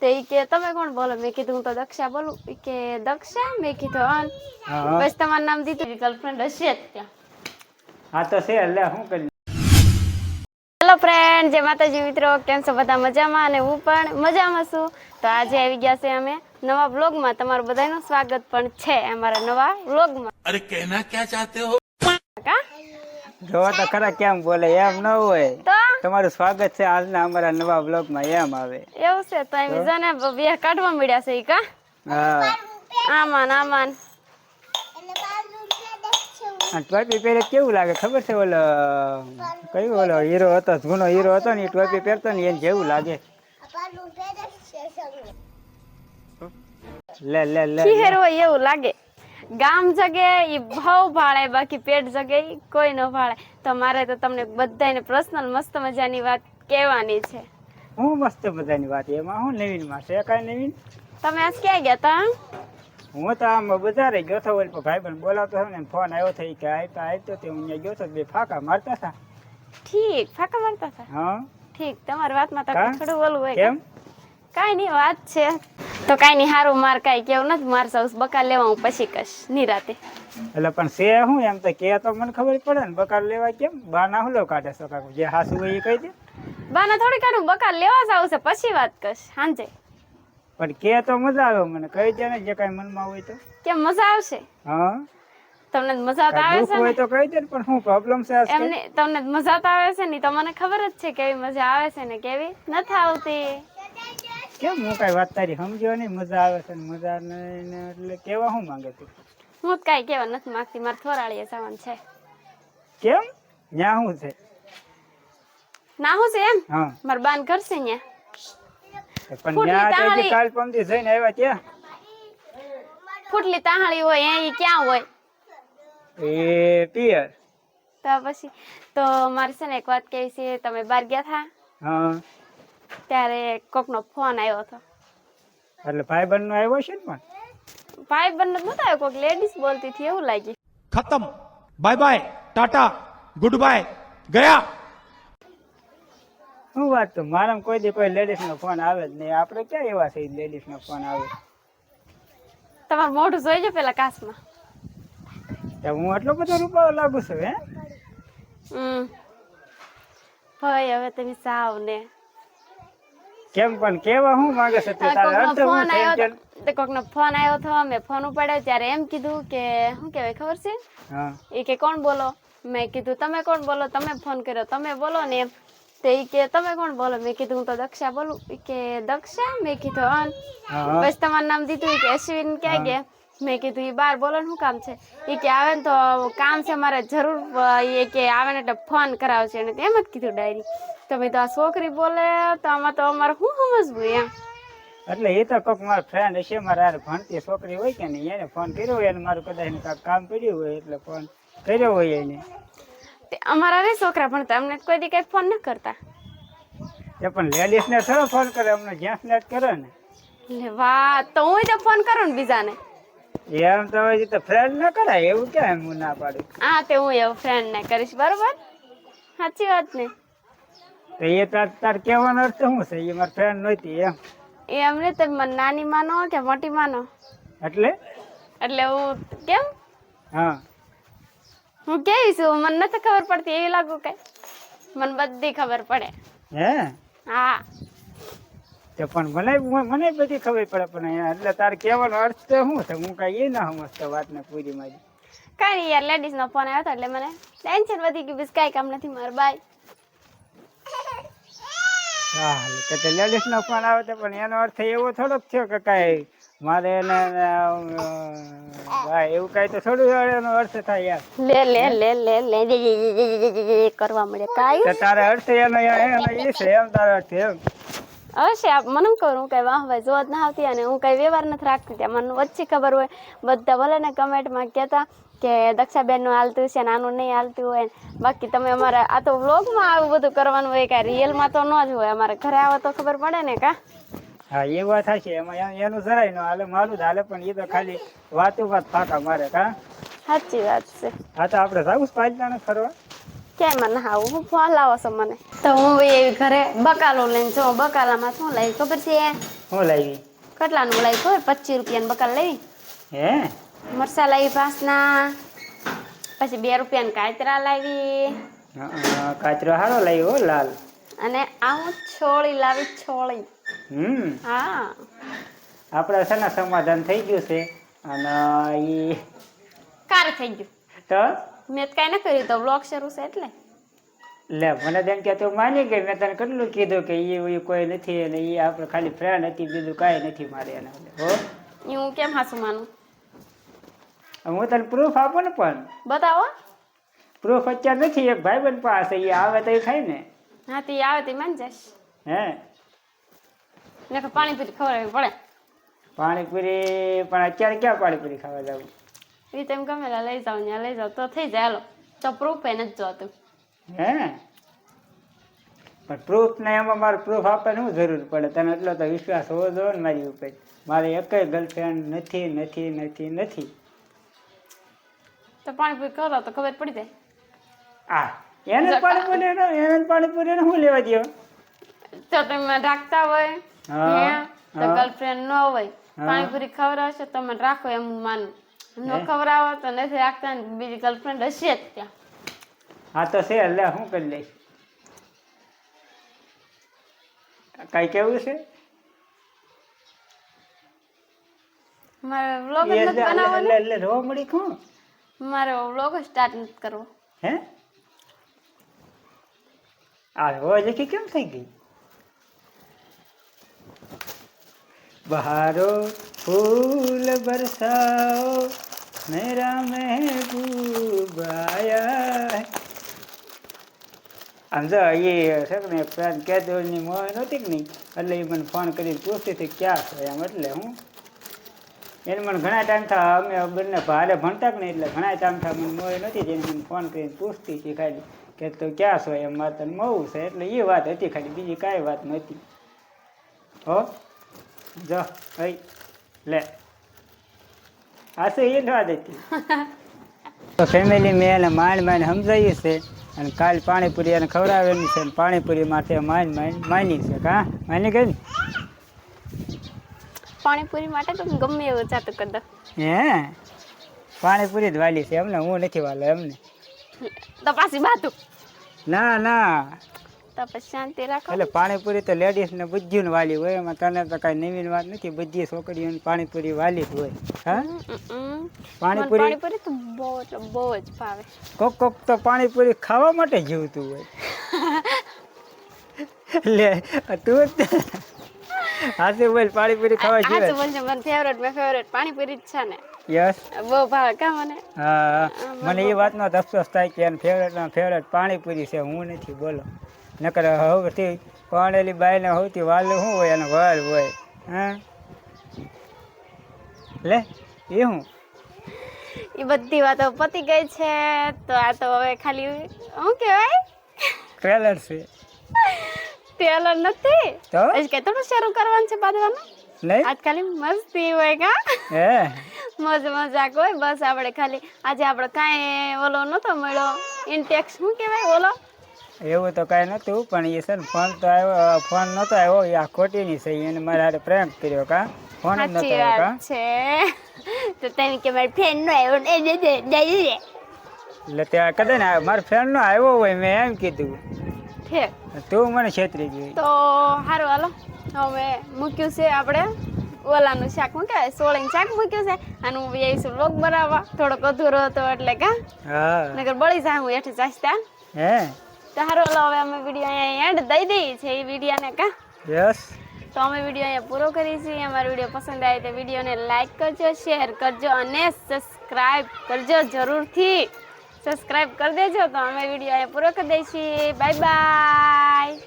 તે તમે કોણ બોલો? મેં કીધું હું તો દક્ષા બોલું. કે દક્ષા? મેં કીધું બસ તમારું નામ દીધું ગર્લફ્રેન્ડ હશે હા તો છે એટલે હું કરી હેલો ફ્રેન્ડ જે માતાજી મિત્રો કેમ છો બધા? મજામાં? અને હું પણ મજામાં છું. તો આજે આવી ગયા છે અમે નવા વ્લોગમાં તમારું બધાનું સ્વાગત પણ છે અમારા નવા વ્લોગમાં અરે કહેના ક્યાં ચાહતે હો? કા તો ખરા કેમ બોલે? એમ ન હોય. તો તમારું સ્વાગત છે આજના અમારા નવા બ્લોગમાં એમ આવે. એવું છે તો એમ છે ને બે કાઢવા મળ્યા છે કા હા. આમાન આમાન. ટોપી પહેરે કેવું લાગે? ખબર છે ઓલો કયો ઓલો હીરો હતો જૂનો હીરો હતો ને એ ટોપી પહેરતો ને એને જેવું લાગે. લે લે લે એવું લાગે. ગામ જગે એ ભાવ ભાળે બાકી પેટ જગે કોઈ ન ભાળે. તો મારે તો તમને બધાને પર્સનલ મસ્ત મજાની વાત કહેવાની છે. હું મસ્ત મજાની વાત એમાં હું નવીનમાં છે? કાંઈ નવીન? તમે આજ ક્યાં ગયા તા? હું તો આમ બજારે ગયો હતો ઓલ ભાઈ બન બોલાવતો હતો ને ફોન આવ્યો થઈ કે આવતા આવતો તે હું ગયો હતો બે ફાકા મારતા હતા. ઠીક ફાકા મારતા હતા? હા. ઠીક તમારી વાતમાં તો? થોડું ઓલું હોય. કેમ? કાંઈ નહીં વાત છે. તો કાંઈ નહીં હારું માર કાંઈ કેવું નથી માર સૌ બકાર લેવા હું પછી કશ નિરાતે. એટલે પણ છે હું એમ તો કે તો મને ખબર પડે ને બકાર લેવા કેમ? બા ના હુલો કાઢે છો કાકુ જે હાસુ હોય એ કહી દે. બાના થોડી કાઢું બકાર લેવા જ આવશે પછી વાત કશ સાંજે. પણ કે તો મજા આવે મને કહી દે ને જે કાંઈ મનમાં હોય તો. કેમ મજા આવશે? હા. તમને મજા તો આવે છે હોય તો કહી દે પણ શું પ્રોબ્લેમ છે એમને તમને મજા તો આવે છે ને તો મને ખબર જ છે કેવી મજા આવે છે ને કેવી? નથી આવતી. કેમ? હું કઈ વાત તારી સમજ્યો નહીં. મજા આવે છે મજા નહીં ને એટલે કેવા હું માંગે તું હું કાંઈ કહેવા નથી માંગતી. મારે થોરાળીએ જવાનું છે. કેમ? ન્યા હું છે? ના હું છે એમ? હા. મારા બાન કરશે ન્યા. પણ ન્યા તો કાલ પમદી જઈને આવ્યા ત્યાં ફૂટલી તાહાળી હોય એ ક્યાં હોય? એ પિયર. તો પછી તો મારે છે ને એક વાત કેવી છે. તમે બાર ગયા હતા હા. ત્યારે કોકનો ફોન આવ્યો હતો. એટલે ભાઈબંધનો આવ્યો છે ને પણ? ભાઈબંધનો નતો આવ્યો કોક લેડીઝ બોલતી હતી એવું લાગી ખતમ. Bye bye tata good bye ગયા. શું વાત તો મારામાં કોઈ દી કોઈ લેડીઝ નો ફોન આવે જ નહીં. આપણે ક્યાં એવા છે લેડીઝ નો ફોન આવે? તમારું મોઢું જોઈજો પેલા કાસમાં તો હું આટલો બધો રૂપાળો લાગુ છું હે? હમ. ભાઈ હવે તમે સાવ ને. કેમ પણ કેવા હું માંગે છે તે તારે અર્થ ફોન છે એમ આવ્યો કે- હતો તે કોકનો ફોન આવ્યો હતો મેં ફોન ઉપાડ્યો ત્યારે એમ કીધું કે શું કહેવાય ખબર છે? હા. એ કે કોણ બોલો? મેં કીધું તમે કોણ બોલો? તમે ફોન કર્યો તમે બોલો ને એમ. તે ઈ કે તમે કોણ બોલો? મેં કીધું હું તો દક્ષા બોલું. ઈ કે દક્ષા? મેં કીધું અન તમારું નામ દીધું ઈ કે અશ્વિન ક્યાં ગયા? મેં કીધું એ બાર બોલો શું કામ છે? એ કે આવે ને તો કામ છે મારે જરૂર. એ કે આવે ને એટલે ફોન કરાવશે એને એમ જ કીધું ડાયરી. તો મેં તો આ છોકરી બોલે તો આમાં તો અમારે શું સમજવું એમ? એટલે એ તો કોક મારા ફ્રેન્ડ હશે મારા ભણતી છોકરી હોય કે નહીં એને ફોન કર્યો હોય અને મારું કદાચ કાંઈક કામ પડ્યું હોય એટલે ફોન કર્યો હોય એને. તે અમારા રે છોકરા ભણતા અમને કોઈ દી કઈ ફોન ન કરતા. એ પણ લેડીઝ ને થોડો ફોન કરે અમને જ્યાં ને કરે ને. વાહ તો હું તો ફોન કરું ને બીજાને. એમ તો હજી તો ફ્રેન્ડ ના કરાય એવું કે હું ના પાડું. હા તે હું એવું ફ્રેન્ડ ને કરીશ બરોબર? સાચી વાત ને? તો એ તાર તાર કહેવાનો અર્થ શું છે? એ મારી ફ્રેન્ડ નહોતી એમ. એ અમને તમે મને નાની માનો કે મોટી માનો? એટલે? એટલે હું કેમ? હા. હું કેવી છું? મને નથી ખબર પડતી એવી લાગુ કઈ? મને બધી ખબર પડે. હે? હા. તો પણ મને મને બધી ખબર પડે પણ એટલે તારે કહેવાનો અર્થ તો શું છે હું કાંઈ એ ના સમજતો વાતને પૂરી મારી કઈ નહીં યાર લેડીઝ નો ફોન આવ્યો હતો એટલે મને ટેન્શન વધી ગયું બીજું કઈ કામ નથી મારે બાય હા તો તે લેડીઝ નો ફોન આવે તો પણ એનો અર્થ એવો થોડોક થયો કે કાંઈ મારે એને ભાઈ એવું કાંઈ તો થોડું એનો અર્થ થાય યાર લે લે લે લે લે કરવા મળે કાંઈ તારે અર્થ એનો એનો એ છે એમ તારો અર્થ એમ હશે આપ મને કરું. હું કઈ વાહ ભાઈ જોવા ના આવતી અને હું કઈ વ્યવહાર નથી રાખતી. ત્યાં મને વચ્ચે ખબર હોય. બધા ભલે ને કમેન્ટમાં કહેતા કે દક્ષાબેનનું હાલતું છે ને આનું નહીં હાલતું હોય. બાકી તમે અમારે આ તો વ્લોગમાં આવું બધું કરવાનું હોય કાંઈ. રિયલમાં તો ન જ હોય. અમારે ઘરે આવે તો ખબર પડે ને કા? હા એ વાત થશે એમાં એનું જરાય ન હાલે મારું જ હાલે પણ એ તો ખાલી વાતું વાત ફાંકા મારે કા? સાચી વાત છે. હા તો આપણે જાવું પાછળ ફરવા? ક્યાંય મને આવું હું ફોન લાવો છો મને? તો હું ભાઈ ઘરે બકાલો લઈને જો બકાલામાં શું લાવી ખબર છે? હું લાવી? કેટલાનું લાવી ખબર? પચીસ રૂપિયાનું બકાલ લઈ. હે? મરસા લાવી પાસના પછી બે રૂપિયાની કાચરા લાવી. કાચરો હારો લાવી હો લાલ. અને આ હું છોળી લાવી છોળી. હમ. હા. આપણા છે ને સમાધાન થઈ ગયું છે. અને ઈ કાર થઈ ગયું. તો? મેં તો કાંઈ ના કર્યું. તો બ્લોગ શરૂ છે એટલે? લે મને તેમ કે તું માની ગઈ. મેં તને કેટલું કીધું કે ઈ કોઈ નથી અને એ આપણે ખાલી ફ્રેન્ડ હતી. બીજું કાંઈ નથી મારે એના. હો? હું કેમ હાસું માનું? હું તને પ્રૂફ આપું ને પણ. બતાવો. પ્રૂફ અત્યારે નથી. એક ભાઈબંધ પાસે એ આવે તો એ ખાય ને. હા તે આવે તે માન જશ. હે? ને પાણીપુરી ખવડાવવી પડે. પાણીપુરી પણ અત્યારે ક્યાં પાણીપુરી ખાવા જવું? એ તેમ ગમે લઈ જાઓ ત્યાં લઈ જાઓ તો થઈ જાય હાલો તો પ્રૂફ એ નથી જોતું હે પણ પ્રૂફ ને એમાં મારે પ્રૂફ આપવાની શું જરૂર પડે તને એટલો તો વિશ્વાસ હોવો જોઈએ ને મારી ઉપર મારે એકય ગર્લફ્રેન્ડ નથી નથી નથી નથી તો પાણીપુરી કરો તો ખબર પડી જાય આ એને પાણીપુરી એને પાણીપુરી ને શું લેવા દો તો તમે રાખતા હોય હા, તો ગર્લફ્રેન્ડ ન હોય હા. પાણીપુરી ખવડાવશો તમે રાખો એમ માનું ન? ખવડાવો તો નથી રાખતા ને બીજી ગર્લફ્રેન્ડ હશે જ ત્યાં. હા તો છે એટલે શું કરી લઈશ. કઈ કેવું છે? મારે વ્લોગ જ નથી બનાવવાનો. એટલે રોવા મળી કોણ? મારે વ્લોગ સ્ટાર્ટ નથી કરવો. હે? આ રોજ કે કેમ થઈ ગઈ? બહારો ફૂલ બરસાઓ મેરા મહેબૂબ આયા આમ જો, એ છે ને ફ્રેન્ડ કેદોની મોહ નહોતી કે નહીં? એટલે એ મને ફોન કરીને પૂછતી હતી, ક્યાં છો? એમ એટલે હું. એને મને ઘણા ટાઈમ થા, અમે બંને ભારે ભણતા કે નહીં? એટલે ઘણા ટાઈમ થા, મને મોય નથી જેને મને ફોન કરીને પૂછતી હતી ખાલી, કે તો ક્યાં છો એમ? મારે તને મળવું છે, એટલે એ વાત હતી ખાલી, બીજી કાંઈ વાત નહોતી. હો? જો ભાઈ લે. આ તો એ નવા દેતી તો ફેમિલી મેં એને માંડ માંડ સમજાવ્યું છે અને કાલ પાણીપુરી એને ખવડાવેલી છે અને પાણીપુરી માટે માંડ માંડ માની છે કા? માની ગઈ પાણીપુરી માટે તો ગમે એવું જાતું કરી દો હે? પાણીપુરી જ વાલી છે એમને હું નથી વાલો એમને. તો પાછી બાતું ના ના. તો પછી શાંતિ રાખો. એટલે પાણીપુરી તો લેડીઝ ને બુદ્ધિને વાલી હોય એમાં તને તો કઈ નવીન વાત નથી બધી છોકરીઓને પાણીપુરી વાલી જ હોય હા? પાણીપુરી પાણીપુરી તો બહુ એટલે બહુ જ ભાવે. કોક કોક તો પાણીપુરી ખાવા માટે જીવતું હોય. લે તું જ બોલ પાણીપુરી ખાવા જીવે જીવે બોલ મને ફેવરેટ મે ફેવરેટ પાણીપુરી જ છે ને. યસ. બહુ ભાવે કા મને? હા મને એ વાતનો અફસોસ થાય કે એને ફેવરેટમાં ફેવરેટ પાણીપુરી છે હું નથી બોલો. નકર હવથી પરણેલી બાઈને સૌથી વાલું શું હોય એને વર હોય? હા? લે એ હું એ બધી વાતો પતી ગઈ છે તો આ તો હવે ખાલી શું કહેવાય? ટ્રેલર છે. ટેલર નથી? તો? આજ થોડું શરૂ કરવાનું છે બાંધવાનું? નહીં. આજ ખાલી મસ્તી હોય કા? હે. મજ મજાક હોય બસ આપણે ખાલી આજે આપણે કાંઈ ઓલો નતો મળ્યો. ઇન્ટેક્સ શું કહેવાય? ઓલો એવું તો કાંઈ નહોતું પણ એ છે ફોન તો આવ્યો ફોન નહોતો આવ્યો એ આ ખોટીની છે એને મારા હારે પ્રેમ કર્યો કા. ફોન જ નહોતો આવ્યો કા છે. તો તમે કે મારી ફ્રેન્ડ નો આવ્યો ને એ દે દે દે દે એટલે ત્યાં કદાચ ને મારા ફ્રેન્ડનો આવ્યો હોય મેં એમ કીધું. ઠીક તું મને છેતરી ગઈ. તો સારું હાલો. હવે મૂક્યું છે આપણે ઓલાનું શાક. કહેવાય સોળીનું શાક મૂક્યું છે. અને હું આવીશું લોક બનાવવા. થોડોક અધૂરો હતો એટલે કા. હા. નગર બળી જાય હું હેઠે જાસ્તા હે? તો સારું હાલો હવે અમે વીડિયો અહીંયા એન્ડ દઈ દઈએ છીએ એ વિડીયોને કા? યસ તો અમે વીડિયો અહીંયા પૂરો કરીએ છીએ. અમારો વીડિયો પસંદ આવે તો વિડીયોને લાઈક કરજો શેર કરજો અને સબસ્ક્રાઈબ કરજો જરૂરથી. સબસ્ક્રાઈબ કરી દેજો તો અમે વીડિયો અહીંયા પૂરો કરી દઈએ છીએ બાય બાય